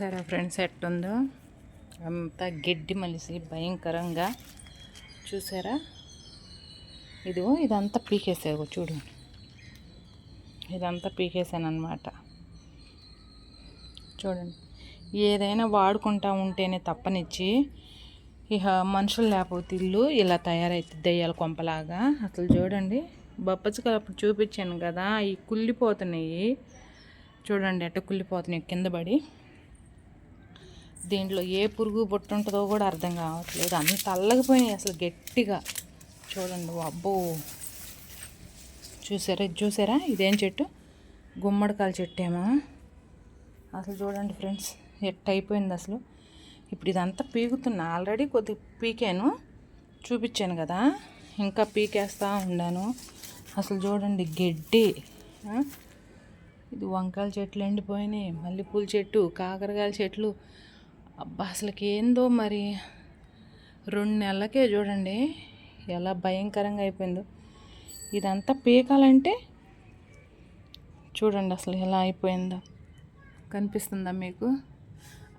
చూసారా ఫ్రెండ్స్ ఎట్టుందో? అంతా గడ్డి మలిసి భయంకరంగా. చూసారా? ఇదిగో ఇదంతా పీకేసావు చూడు. ఇదంతా పీకేసాను అనమాట చూడండి. ఏదైనా వాడుకుంటా ఉంటేనే తప్పనిచ్చి ఇక మనుషులు లేకపోతే ఇల్లు ఇలా తయారైతుంది దెయ్యాల కొంపలాగా. అసలు చూడండి. బొప్పచ్చికలు అప్పుడు చూపించాను కదా ఈ కుళ్ళిపోతున్నాయి. చూడండి అట్ట కుళ్ళిపోతున్నాయి కింద పడి. దీంట్లో ఏ పురుగు బొట్టు ఉంటుందో కూడా అర్థం కావట్లేదు. అంత అల్లగిపోయినాయి అసలు గట్టిగా. చూడండి అబ్బో. చూసారా? ఇది చూసారా? ఇదేం చెట్టు? గుమ్మడికాయల చెట్టు ఏమో అసలు చూడండి ఫ్రెండ్స్ ఎట్ట అయిపోయింది అసలు. ఇప్పుడు ఇదంతా పీకుతున్నా. ఆల్రెడీ కొద్ది పీకాను. చూపించాను కదా. ఇంకా పీకేస్తూ ఉన్నాను అసలు చూడండి గడ్డి. ఇది వంకాయల చెట్లు ఎండిపోయినాయి. మల్లెపూల చెట్టు కాకరకాయల చెట్లు. అబ్బా అసలుకి ఏందో మరి? రెండు నెలలకే చూడండి ఎలా భయంకరంగా అయిపోయిందో. ఇదంతా పీకాలంటే చూడండి అసలు ఎలా అయిపోయిందో. కనిపిస్తుందా మీకు?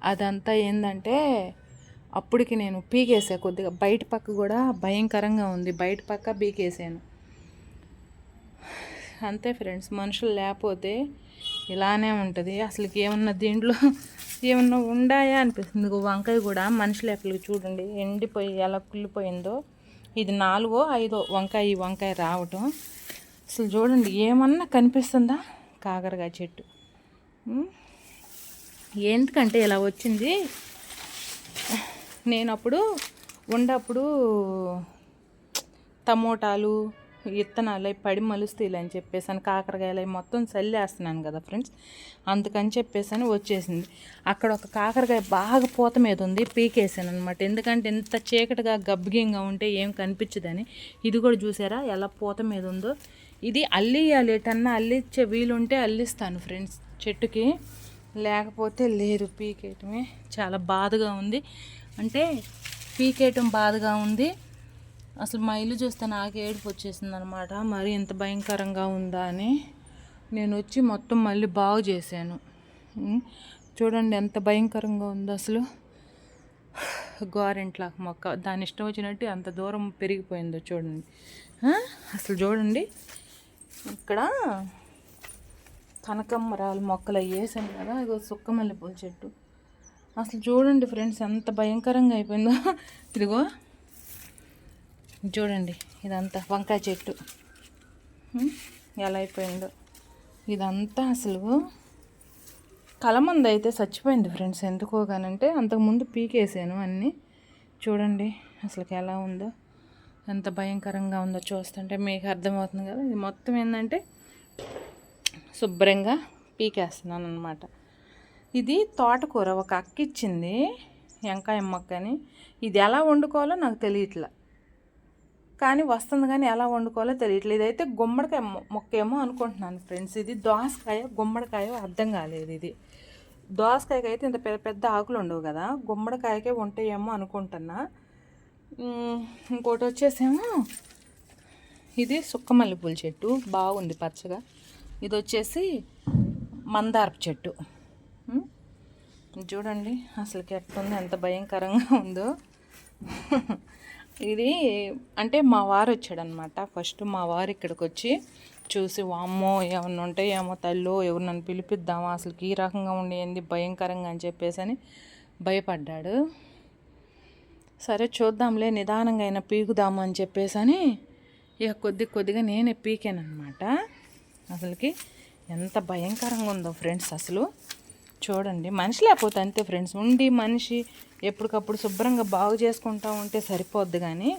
అదంతా ఏంటంటే అప్పటికి నేను పీకేసా కొద్దిగా. బయట పక్క కూడా భయంకరంగా ఉంది. బయట పక్క పీకేసాను. అంతే ఫ్రెండ్స్ మనుషులు లేకపోతే ఇలానే ఉంటుంది. అసలుకి ఏమన్నా దీంట్లో ఏమన్నా ఉండాయా అనిపిస్తుంది. వంకాయ కూడా మనుషుల ఎక్కడికి చూడండి ఎండిపోయి ఎలా కుళ్ళిపోయిందో. ఇది నాలుగో ఐదో వంకాయ ఈ వంకాయ రావటం. అసలు చూడండి ఏమన్నా కనిపిస్తుందా? కాకరకాయ చెట్టు. ఎందుకంటే ఇలా వచ్చింది. నేను అప్పుడు ఉండప్పుడు టమోటాలు విత్తనాలు అవి పడి మలుస్తాయిలే అని చెప్పేసాను కాకరకాయలు అవి మొత్తం చల్లేస్తున్నాను కదా ఫ్రెండ్స్. అందుకని చెప్పేసాను వచ్చేసింది. అక్కడ ఒక కాకరకాయ బాగా పూత మీద ఉంది పీకేసాను అనమాట ఎందుకంటే ఎంత చీకటిగా గబ్బిగంగా ఉంటే ఏం కనిపించదని. ఇది కూడా చూసారా ఎలా పూత మీద ఉందో? ఇది అల్లియాలి ఎటన్నా అల్లిచ్చే వీలుంటే అల్లిస్తాను ఫ్రెండ్స్ చెట్టుకి. లేకపోతే లేదు పీకేయటమే. చాలా బాధగా ఉంది. అంటే పీకేయటం బాధగా ఉంది. అసలు మా ఇల్లు చూస్తే నాకు ఏడుపు వచ్చేసింది అనమాట మరి ఇంత భయంకరంగా ఉందా అని నేను వచ్చి మొత్తం మళ్ళీ బాగు చేశాను. చూడండి ఎంత భయంకరంగా ఉందో అసలు. గోరెంట్ల మొక్క దాని ఇష్టం వచ్చినట్టు అంత దూరం పెరిగిపోయిందో చూడండి. అసలు చూడండి. ఇక్కడ కనకమ్మరాలు మొక్కలు అవి వేసాను కదా ఇగో సుక్క మల్లెపూల చెట్టు. అసలు చూడండి ఫ్రెండ్స్ ఎంత భయంకరంగా అయిపోయిందో. ఇదిగో. చూడండి ఇదంతా వంకాయ చెట్టు. ఎలా అయిపోయిందో. ఇదంతా అసలు కలమంద అయితే చచ్చిపోయింది ఫ్రెండ్స్. ఎందుకో కానంటే అంతకుముందు పీకేసాను అన్నీ. చూడండి అసలుకి ఎలా ఉందో. ఎంత భయంకరంగా ఉందో చూస్తుంటే మీకు అర్థమవుతుంది కదా. ఇది మొత్తం ఏంటంటే శుభ్రంగా పీకేస్తున్నాను అనమాట ఇది తోటకూర ఒక అక్క ఇచ్చింది వెంకాయ మొక్కని ఇది ఎలా వండుకోవాలో నాకు తెలియట్లా. కానీ వస్తుంది కానీ ఎలా వండుకోవాలో తెలియట్లేదు. ఇదైతే గుమ్మడికాయ మొక్కేమో అనుకుంటున్నాను ఫ్రెండ్స్. ఇది దోసకాయ గుమ్మడికాయ అర్థం కాలేదు ఇది. దోసకాయకి అయితే ఇంత పెద్ద పెద్ద ఆకులు ఉండవు కదా. గుమ్మడికాయకే ఉంటాయేమో అనుకుంటున్నా. ఇంకోటి వచ్చేసేమో ఇది సుక్క మల్లెపూల చెట్టు. బాగుంది పచ్చగా. ఇది వచ్చేసి మందారపు చెట్టు. చూడండి అసలుకి ఎట్లుంది ఎంత భయంకరంగా ఉందో. ఇది అంటే మా వారు వచ్చాడనమాట ఫస్ట్ మా వారు ఇక్కడికి వచ్చి చూసి వామ్మో ఏమన్నా ఉంటే ఏమో తల్లో ఎవరు నన్ను పిలిపిద్దామా? అసలు ఈ రకంగా ఉండేది భయంకరంగా అని చెప్పేసి అని భయపడ్డాడు. సరే చూద్దాంలే నిదానంగా అయినా పీకుదాము అని చెప్పేసి అని ఇక కొద్ది కొద్దిగా నేనే పీకానమాట అసలుకి ఎంత భయంకరంగా ఉందో ఫ్రెండ్స్ అసలు. చూడండి. మనిషి లేకపోతే అంతే ఫ్రెండ్స్. ఉండి మనిషి ఎప్పటికప్పుడు శుభ్రంగా బాగు చేసుకుంటా ఉంటే సరిపోద్ది కానీ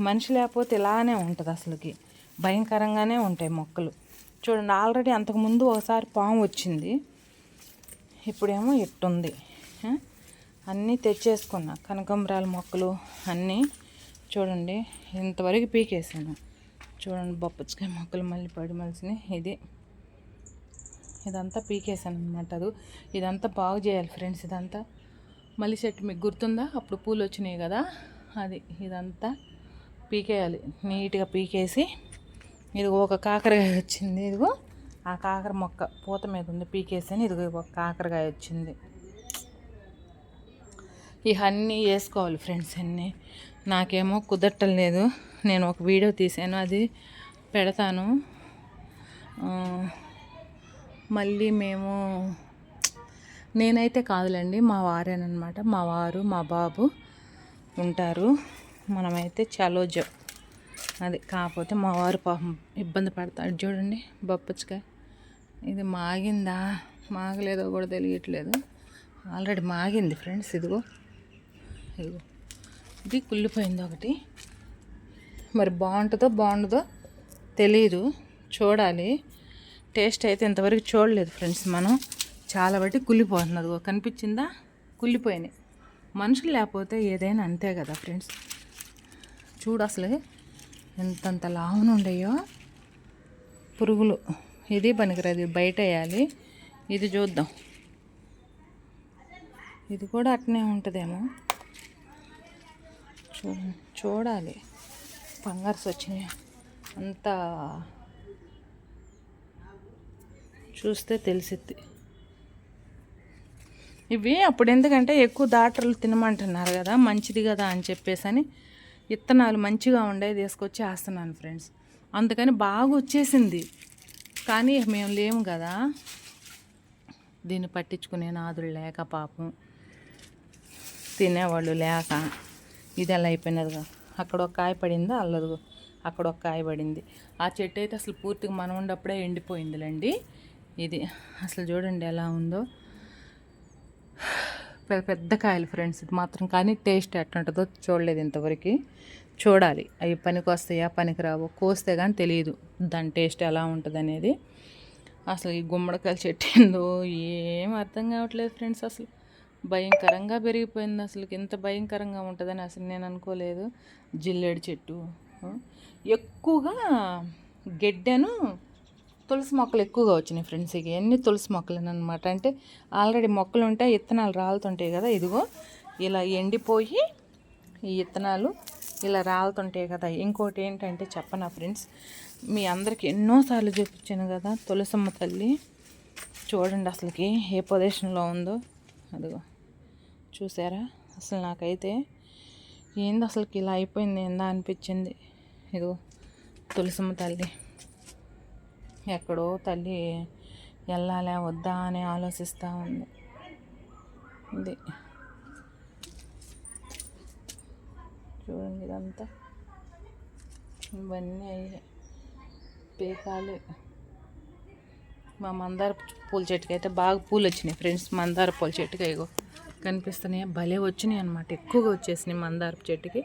మనిషి లేకపోతే ఇలానే ఉంటుంది అసలుకి. భయంకరంగానే ఉంటాయి మొక్కలు. చూడండి ఆల్రెడీ అంతకుముందు ఒకసారి పాము వచ్చింది. ఇప్పుడేమో ఇట్టుంది. అన్నీ తెచ్చేసుకున్నా. కనకంబరాల మొక్కలు అన్నీ చూడండి ఇంతవరకు పీకేసాను చూడండి బొప్పచ్చకాయ మొక్కలు మళ్ళీ పడి మలిసినాయి. ఇది ఇదంతా పీకేసాను అనమాట అది. ఇదంతా బాగు చేయాలి ఫ్రెండ్స్ ఇదంతా. మళ్ళీ చెట్టు మీకు గుర్తుందా? అప్పుడు పూలు వచ్చినాయి కదా. అది ఇదంతా పీకేయాలి. నీట్గా పీకేసి ఇది ఒక కాకరకాయ వచ్చింది ఇదిగో. ఆ కాకర మొక్క పూత మీద ఉంది. పీకేసాను. ఇదిగో ఒక కాకరకాయ వచ్చింది. ఇవన్నీ వేసుకోవాలి ఫ్రెండ్స్ అన్నీ. నాకేమో కుదరటలేదు నేను ఒక వీడియో తీసాను. అది పెడతాను. మళ్ళీ మేము నేనైతే కాదులేండి మా వారేనమాట మా వారు మా బాబు ఉంటారు. మనమైతే చలోజో. అది కాకపోతే మా వారు పాపం ఇబ్బంది పడతాడు చూడండి బొప్పచ్చుకాయ. ఇది మాగిందా? మాగలేదో కూడా తెలియట్లేదు. ఆల్రెడీ మాగింది ఫ్రెండ్స్ ఇదిగో. ఇదిగో. ఇది కుళ్ళిపోయింది ఒకటి. మరి బాగుంటుందో బాగుండదో తెలియదు చూడాలి. టేస్ట్ అయితే ఇంతవరకు చూడలేదు ఫ్రెండ్స్ మనం. చాలా బట్టి కుళ్ళిపోతుంది. అదిగో కనిపించిందా? కుళ్ళిపోయినాయి. మనుషులు లేకపోతే ఏదైనా అంతే కదా ఫ్రెండ్స్. చూడు అసలు ఎంతంత లావున ఉండయో. పురుగులు. ఇది పనికిరాదు. బయట వేయాలి. ఇది చూద్దాం. ఇది కూడా అట్నే ఉంటుందేమో. చూ చూడాలి. ఫంగర్స్ వచ్చినాయి? అంతా చూస్తే తెలిసిద్ది. ఇవి అప్పుడు ఎందుకంటే ఎక్కువ దాటర్లు తినమంటున్నారు కదా మంచిది కదా అని చెప్పేసి అని విత్తనాలు మంచిగా ఉండేవి తీసుకొచ్చి వేస్తున్నాను ఫ్రెండ్స్. అందుకని బాగా వచ్చేసింది. కానీ మేము లేము కదా. దీన్ని పట్టించుకునే నాదులు లేక పాపం. తినేవాళ్ళు లేక ఇది ఎలా అయిపోయినదిగా అక్కడ ఒక కాయ పడిందా? అల్లదు అక్కడ ఒక కాయ పడింది. ఆ చెట్టు అయితే అసలు పూర్తిగా మనం ఉన్నప్పుడే ఎండిపోయిందిలేండి. ఇది అసలు చూడండి ఎలా ఉందో. పెద్ద పెద్ద కాయలు ఫ్రెండ్స్ ఇది మాత్రం కానీ టేస్ట్ ఎట్లుంటుందో చూడలేదు ఇంతవరకు. చూడాలి అవి పనికి వస్తాయా పనికిరావో కోస్తే కానీ తెలియదు దాని టేస్ట్ ఎలా ఉంటుంది అనేది. అసలు ఈ గుమ్మడికాయల చెట్టు ఏందో ఏం అర్థం కావట్లేదు ఫ్రెండ్స్ అసలు భయంకరంగా పెరిగిపోయింది అసలు. ఇంత భయంకరంగా ఉంటుందని అసలు నేను అనుకోలేదు. జిల్లేడు చెట్టు ఎక్కువగా గెడ్డను తులసి మొక్కలు ఎక్కువగా వచ్చినాయి ఫ్రెండ్స్ ఇక ఎన్ని తులసి మొక్కలు అనమాట అంటే ఆల్రెడీ మొక్కలు ఉంటే విత్తనాలు రాలుతుంటాయి కదా ఇదిగో. ఇలా ఎండిపోయి ఈ విత్తనాలు ఇలా రాలుతుంటాయి కదా. ఇంకోటి ఏంటంటే చెప్పనా ఫ్రెండ్స్ మీ అందరికి ఎన్నోసార్లు చూపించాను కదా తులసమ్మ తల్లి. చూడండి అసలుకి ఏ పొజిషన్లో ఉందో. అదిగో. చూసారా? అసలు నాకైతే ఏంది అసలుకి ఇలా అయిపోయింది ఏందా అనిపించింది? ఇదిగో తులసమ్మ తల్లి. ఎక్కడో తల్లి వెళ్ళాలా వద్దా అని ఆలోచిస్తూ ఉంది. ఇది చూడండి ఇదంతా. ఇవన్నీ అయ్యాయి. పీకాలు. మా మందార పూల చెట్టుకి అయితే బాగా పూలు వచ్చినాయి ఫ్రెండ్స్. మందార పూల చెట్టుకి ఇగో కనిపిస్తున్నాయి. భలే వచ్చినాయి అనమాట ఎక్కువగా వచ్చేసినాయి మందార చెట్టుకి.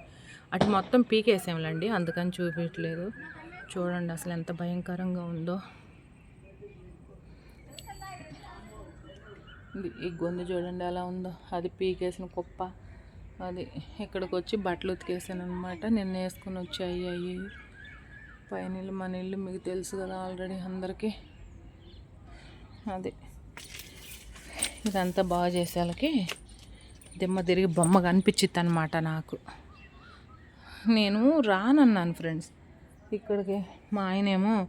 అటు మొత్తం పీకేసాంలేండి అందుకని చూపించలేదు చూడండి అసలు ఎంత భయంకరంగా ఉందో. ఇది ఈ గొంతు చూడండి ఎలా ఉందో. అది పీకేసిన కుప్ప. అది ఇక్కడికి వచ్చి బట్టలు ఉతికేసాను అనమాట నిన్న వేసుకొని వచ్చి అయ్యి పైన ఇల్లు మన ఇల్లు మీకు తెలుసు కదా ఆల్రెడీ అందరికీ. అది. ఇదంతా బాగా చేసేళ్ళకి దిమ్మ తిరిగి బొమ్మ కనిపించిద్ది అనమాట నాకు. నేను రానన్నాను ఫ్రెండ్స్. ఇక్కడికి మా ఆయనేమో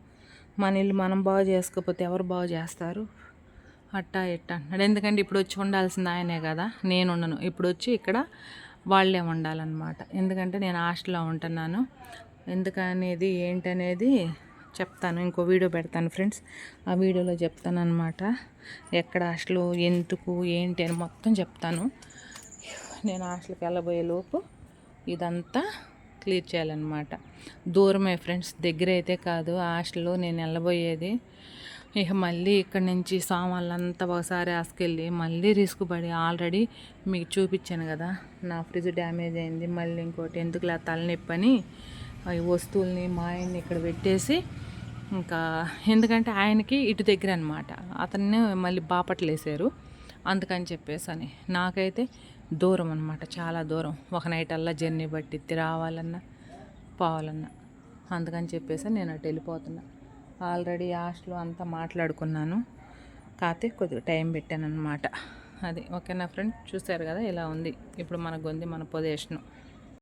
మన ఇల్లు మనం బాగు చేసుకోకపోతే ఎవరు బాగు చేస్తారు? అట్టా ఇట్టా అంటున్నాడు. ఎందుకంటే ఇప్పుడు వచ్చి ఉండాల్సింది ఆయనే కదా నేను ఉండను. ఇప్పుడు వచ్చి ఇక్కడ వాళ్ళే ఉండాలన్నమాట. ఎందుకంటే నేను హాస్టల్లో ఉంటున్నాను. ఎందుకనేది ఏంటనేది చెప్తాను. ఇంకో వీడియో పెడతాను ఫ్రెండ్స్. ఆ వీడియోలో చెప్తాను అనమాట ఎక్కడ హాస్టల్ ఎందుకు ఏంటి అని మొత్తం చెప్తాను. నేను హాస్టల్కి వెళ్ళబోయే లోపు ఇదంతా క్లియర్ చేయాలన్నమాట. దూరమే ఫ్రెండ్స్ దగ్గర అయితే కాదు హాస్టల్లో నేను వెళ్ళబోయేది. ఇక మళ్ళీ ఇక్కడ నుంచి సామాన్లంతా ఒకసారి ఆసుకెళ్ళి మళ్ళీ రిస్క్ పడి ఆల్రెడీ మీకు చూపించాను కదా నా ఫ్రిడ్జ్ డ్యామేజ్ అయింది మళ్ళీ ఇంకోటి ఎందుకులా తలనొప్పి అని ఈ వస్తువుల్ని మా ఆయన్ని ఇక్కడ పెట్టేసి ఇంకా ఎందుకంటే ఆయనకి ఇటు దగ్గర అనమాట అతన్ని మళ్ళీ బాపట్లు వేసారు అందుకని చెప్పేసి అని నాకైతే దూరం అనమాట చాలా దూరం. ఒక నైట్ అల్లా జర్నీ పట్టిద్ది రావాలన్నా పోవాలన్నా. అందుకని చెప్పేసి నేను అటు వెళ్ళిపోతున్నా. ఆల్రెడీ హాస్టల్ అంతా మాట్లాడుకున్నాను. కాకపోతే కొద్దిగా టైం పెట్టాను అనమాట అది ఓకేనా ఫ్రెండ్ చూసారు కదా ఇలా ఉంది. ఇప్పుడు మన గొంది మన పొజిషను